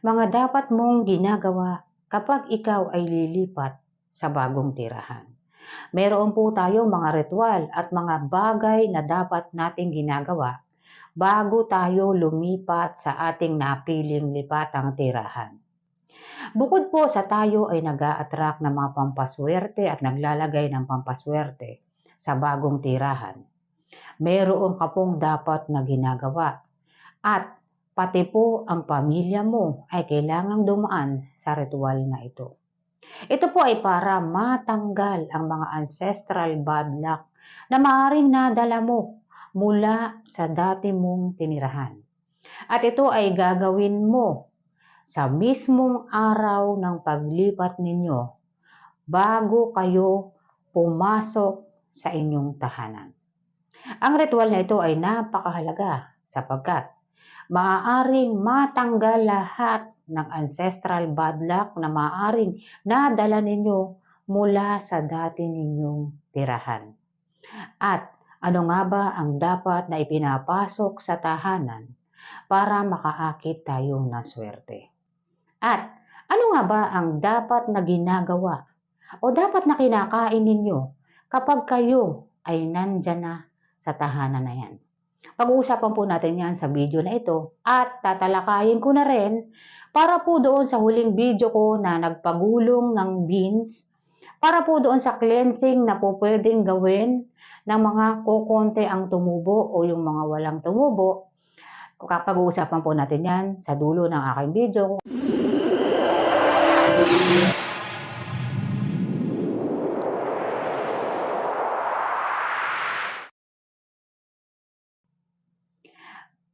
Mga dapat mong ginagawa kapag ikaw ay lilipat sa bagong tirahan. Meron po tayong mga ritual at mga bagay na dapat nating ginagawa bago tayo lumipat sa ating napiling lipatang tirahan. Bukod po sa tayo ay nag attract ng mga pampaswerte at naglalagay ng pampaswerte sa bagong tirahan, meron ka pong dapat na ginagawa at pati po ang pamilya mo ay kailangang dumaan sa ritual na ito. Ito po ay para matanggal ang mga ancestral bad luck na maaaring nadala mo mula sa dati mong tinirahan. At ito ay gagawin mo sa mismong araw ng paglipat ninyo bago kayo pumasok sa inyong tahanan. Ang ritual na ito ay napakahalaga sapagkat maaaring matanggal lahat ng ancestral bad luck na maaaring nadala ninyo mula sa dati ninyong tirahan. At ano nga ba ang dapat na ipinapasok sa tahanan para makaakit tayo ng swerte? At ano nga ba ang dapat na ginagawa o dapat na kinakain ninyo kapag kayo ay nandyan na sa tahanan na yan? Pag-uusapan po natin yan sa video na ito at tatalakayin ko na rin para po doon sa huling video ko na nagpagulong ng beans, para po doon sa cleansing na po pwedeng gawin ng mga kukonte ang tumubo o yung mga walang tumubo. Kapag uusapan po natin yan sa dulo ng aking video.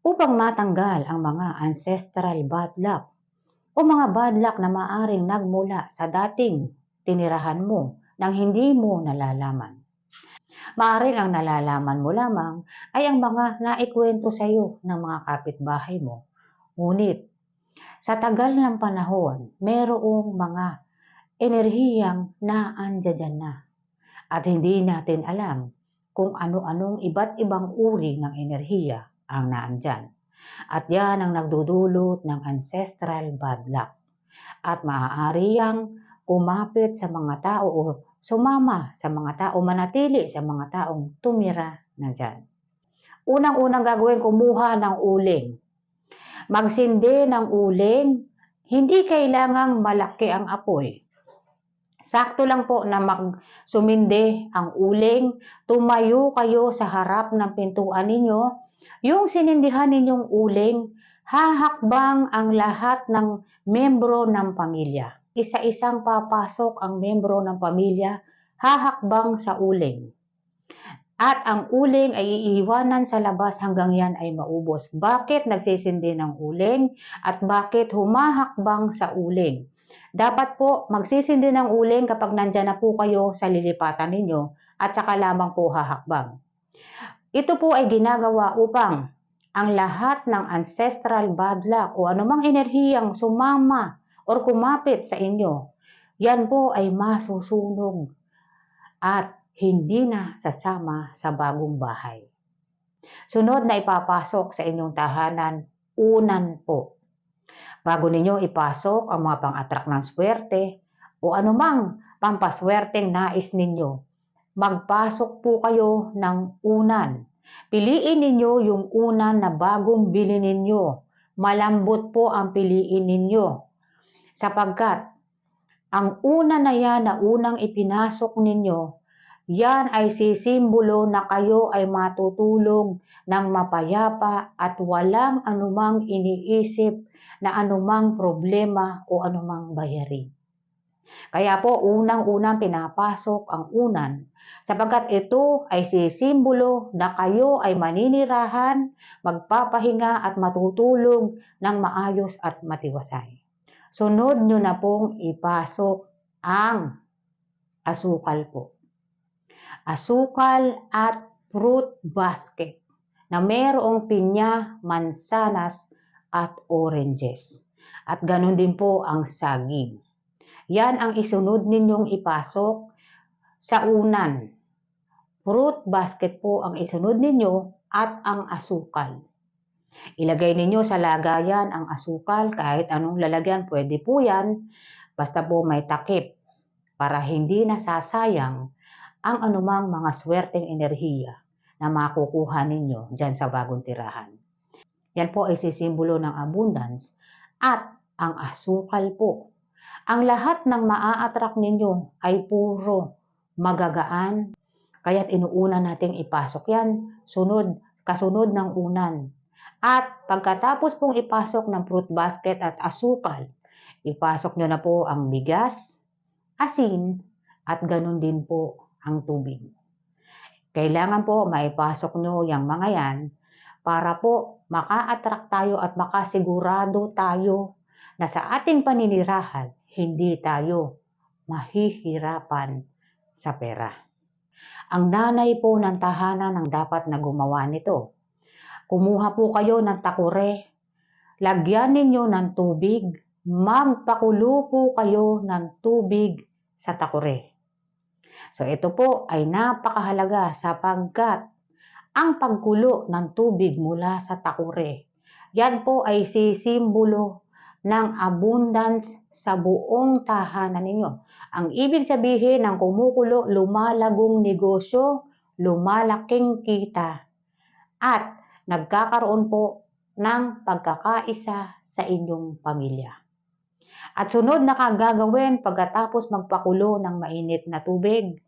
Upang matanggal ang mga ancestral bad luck o mga bad luck na maaring nagmula sa dating tinirahan mo nang hindi mo nalalaman. Maaring ang nalalaman mo lamang ay ang mga naikwento sa iyo ng mga kapitbahay mo. Ngunit sa tagal ng panahon, merong mga enerhiyang naandyan na. At hindi natin alam kung ano-anong iba't ibang uri ng enerhiya ang naandyan. At yan ang nagdudulot ng ancestral bad luck. At maaari yang kumapit sa mga tao o sumama sa mga tao, manatili sa mga taong tumira na dyan. Unang-unang gagawin, kumuha ng uling. Magsindi ng uling, hindi kailangang malaki ang apoy. Sakto lang po na magsumindi ang uling, tumayo kayo sa harap ng pintuan ninyo, yung sinindihan ninyong uling, hahakbang ang lahat ng membro ng pamilya. Isa-isang papasok ang membro ng pamilya, hahakbang sa uling. At ang uling ay iiwanan sa labas hanggang yan ay maubos. Bakit nagsisindi ng uling at bakit humahakbang sa uling? Dapat po magsisindi ng uling kapag nandyan na po kayo sa lilipatan ninyo at saka lamang po hahakbang. Ito po ay ginagawa upang ang lahat ng ancestral bad luck o anumang enerhiyang sumama or kumapit sa inyo, yan po ay masusunog at hindi na sasama sa bagong bahay. Sunod na ipapasok sa inyong tahanan, unan po bago ninyo ipasok ang mga pang-attract ng swerte o anumang pampaswerteng nais ninyo. Magpasok po kayo ng unan. Piliin ninyo yung unan na bagong bili ninyo. Malambot po ang piliin ninyo. Sapagkat ang una na yan na unang ipinasok ninyo, yan ay sisimbolo na kayo ay matutulog ng mapayapa at walang anumang iniisip na anumang problema o anumang bayarin. Kaya po unang-unang pinapasok ang unan sapagkat ito ay sisimbolo na kayo ay maninirahan, magpapahinga at matutulog ng maayos at matiwasay. Sunod nyo na pong ipasok ang asukal po. Asukal at fruit basket na mayroong pinya, mansanas, at oranges. At ganun din po ang saging. Yan ang isunod ninyong ipasok sa unan. Fruit basket po ang isunod ninyo at ang asukal. Ilagay ninyo sa lagayan ang asukal, kahit anong lalagyan, pwede po yan, basta po may takip para hindi nasasayang ang anumang mga swerteng enerhiya na makukuha ninyo dyan sa bagong tirahan. Yan po ay sisimbolo ng abundance at ang asukal po. Ang lahat ng maa-attract ninyo ay puro magagaan, kaya't inuuna nating ipasok yan, sunod, kasunod ng unan. At pagkatapos pong ipasok ng fruit basket at asukal, ipasok nyo na po ang bigas, asin, at ganun din po ang tubig. Kailangan po maipasok nyo yung mga yan para po maka-attract tayo at makasigurado tayo na sa ating paninirahan, hindi tayo mahihirapan sa pera. Ang nanay po ng tahanan ang dapat na gumawa nito. Kumuha po kayo ng takure, lagyan ninyo ng tubig, magpakulo po kayo ng tubig sa takure. So ito po ay napakahalaga sapagkat ang pagkulo ng tubig mula sa takure, yan po ay sisimbolo ng abundance sa buong tahanan ninyo. Ang ibig sabihin ng kumukulo, lumalagong negosyo, lumalaking kita, at nagkakaroon po ng pagkakaisa sa inyong pamilya. At sunod na kagagawin pagkatapos magpakulo ng mainit na tubig,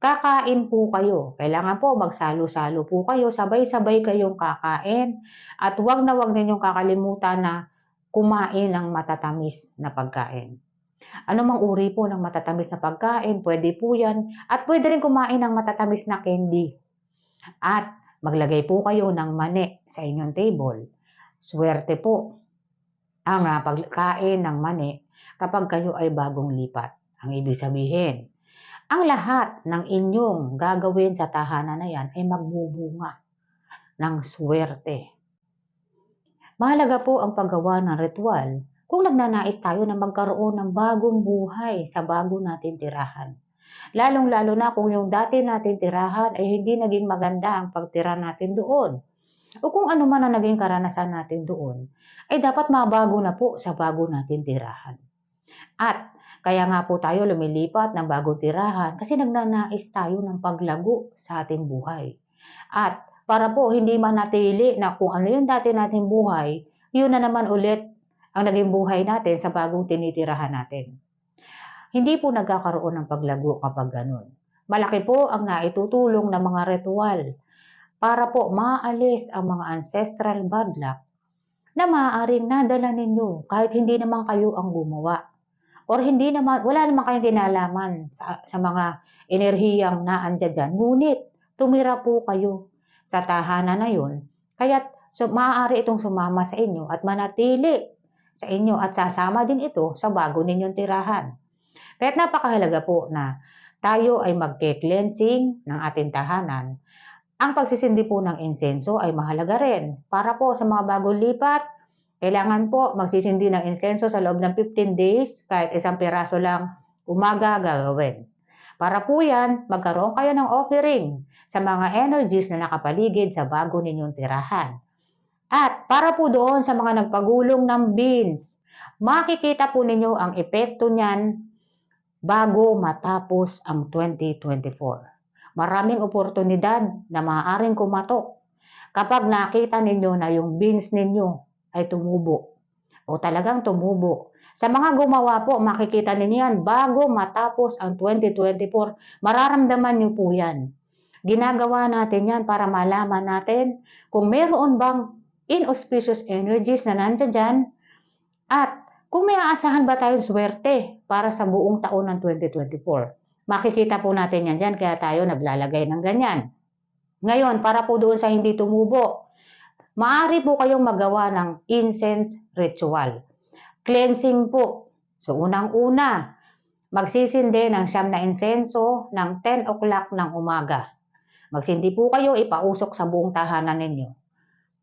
kakain po kayo. Kailangan po magsalo-salo po kayo, sabay-sabay kayong kakain. At huwag na huwag ninyong kakalimutan na kumain ng matatamis na pagkain. Ano mang uri po ng matatamis na pagkain, pwede po yan. At pwede rin kumain ng matatamis na candy. At maglagay po kayo ng mani sa inyong table. Swerte po ang ah, pagkain ng mani kapag kayo ay bagong lipat. Ang ibig sabihin, ang lahat ng inyong gagawin sa tahanan na yan ay magbubunga ng swerte. Mahalaga po ang paggawa ng ritual kung nagnanais tayo na magkaroon ng bagong buhay sa bago natin tirahan. Lalong-lalo na kung yung dati natin tirahan ay hindi naging maganda ang pagtira natin doon. O kung ano man ang naging karanasan natin doon, ay dapat mabago na po sa bago natin tirahan. At kaya nga po tayo lumilipat ng bagong tirahan kasi nagnanais tayo ng paglago sa ating buhay. At para po hindi manatili na kung ano yung dati nating buhay, yun na naman ulit ang naging buhay natin sa bagong tinitirahan natin. Hindi po nagkakaroon ng paglago kapag ganun. Malaki po ang naitutulong ng mga ritual para po maalis ang mga ancestral bad luck na maaaring nadala ninyo kahit hindi naman kayo ang gumawa. Or hindi naman, wala naman kayong kinalaman sa, sa mga enerhiyang naandyan dyan. Ngunit, tumira po kayo sa tahanan na yun. Kaya so, maaari itong sumama sa inyo at manatili sa inyo at sasama din ito sa bago ninyong tirahan. Kaya napakahalaga po na tayo ay magke-cleansing ng ating tahanan. Ang pagsisindi po ng insenso ay mahalaga rin. Para po sa mga bagong lipat, kailangan po magsisindi ng insenso sa loob ng 15 days, kahit isang piraso lang umaga gagawin. Para po yan, magkaroon kayo ng offering sa mga energies na nakapaligid sa bago ninyong tirahan. At para po doon sa mga nagpagulong ng beans, makikita po ninyo ang epekto niyan bago matapos ang 2024. Maraming oportunidad na maaaring kumatok kapag nakita ninyo na yung beans ninyo ay tumubo o talagang tumubo. Sa mga gumawa po, makikita ninyo yan bago matapos ang 2024, mararamdaman niyo po yan. Ginagawa natin yan para malaman natin kung meron bang inauspicious energies na nandiyan dyan at kung may aasahan ba tayong swerte para sa buong taon ng 2024. Makikita po natin yan dyan kaya tayo naglalagay ng ganyan. Ngayon, para po doon sa hindi tumubo, maaari po kayong magawa ng incense ritual. Cleansing po. So, unang-una, magsisindi ng siyam na insenso ng 10 o'clock ng umaga. Magsindi po kayo, ipausok sa buong tahanan ninyo.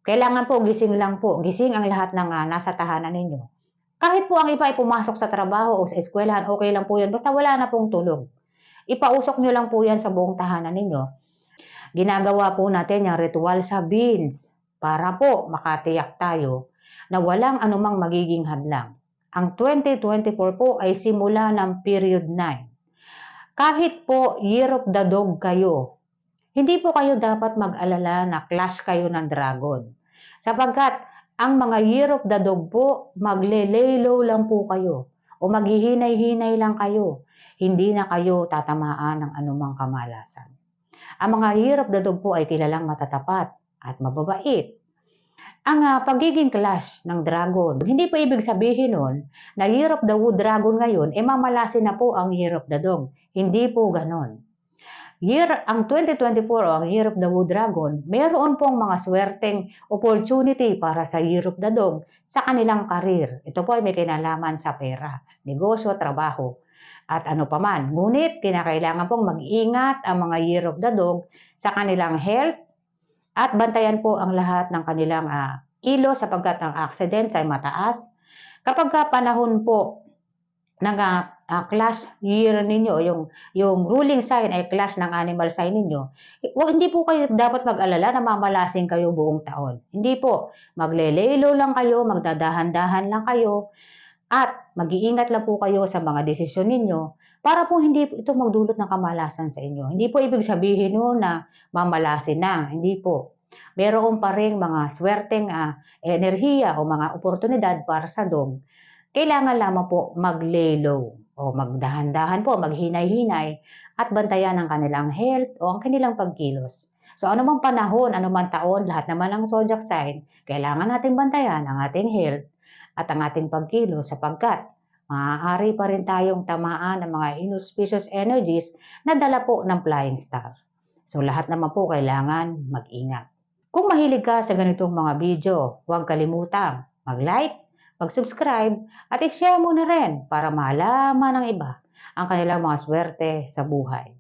Kailangan po, gising lang po. Gising ang lahat ng uh, nasa tahanan ninyo. Kahit po ang iba ay pumasok sa trabaho o sa eskwelahan, okay lang po yan. Basta wala na pong tulog. Ipausok nyo lang po yan sa buong tahanan ninyo. Ginagawa po natin yung ritual sa beans. para po makatiyak tayo na walang anumang magiging hadlang. Ang 2024 po ay simula ng period 9. Kahit po year of the dog kayo, hindi po kayo dapat mag-alala na clash kayo ng dragon. Sapagkat ang mga year of the dog po, magle-lay-low lang po kayo o maghihinay-hinay lang kayo. Hindi na kayo tatamaan ng anumang kamalasan. Ang mga year of the dog po ay kilalang matatapat at mababait. Ang ah, pagiging clash ng dragon, hindi po ibig sabihin nun na year of the wood dragon ngayon, eh mamalasin na po ang year of the dog. Hindi po ganon. Year, ang 2024 o ang Year of the Wood Dragon, meron pong mga swerteng opportunity para sa Year of the Dog sa kanilang karir. Ito po ay may kinalaman sa pera, negosyo, trabaho, at ano paman. Ngunit, kinakailangan pong mag-ingat ang mga Year of the Dog sa kanilang health at bantayan po ang lahat ng kanilang ah, kilo sapagkat ang accidents ay mataas. Kapag ka panahon po ng ah, ah, clash year ninyo, yung, yung ruling sign ay clash ng animal sign ninyo, eh, wag, hindi po kayo dapat mag-alala na mamalasing kayo buong taon. Hindi po. Maglelelo lang kayo, magdadahan-dahan lang kayo, at mag-iingat lang po kayo sa mga desisyon ninyo para po hindi ito magdulot ng kamalasan sa inyo. Hindi po ibig sabihin no na mamalasin na. Hindi po. Meron pa rin mga swerteng ah, enerhiya o mga oportunidad para sa dog kailangan lamang po mag-lay low o magdahan-dahan po, maghinay-hinay at bantayan ang kanilang health o ang kanilang pagkilos. So anumang panahon, anumang taon, lahat naman ng zodiac sign, kailangan natin bantayan ang ating health at ang ating pagkilos sapagkat maaari pa rin tayong tamaan ng mga inauspicious energies na dala po ng flying star. So lahat naman po kailangan mag-ingat. Kung mahilig ka sa ganitong mga video, huwag kalimutang mag-like, mag-subscribe at i-share mo na rin para malaman ng iba ang kanilang mga swerte sa buhay.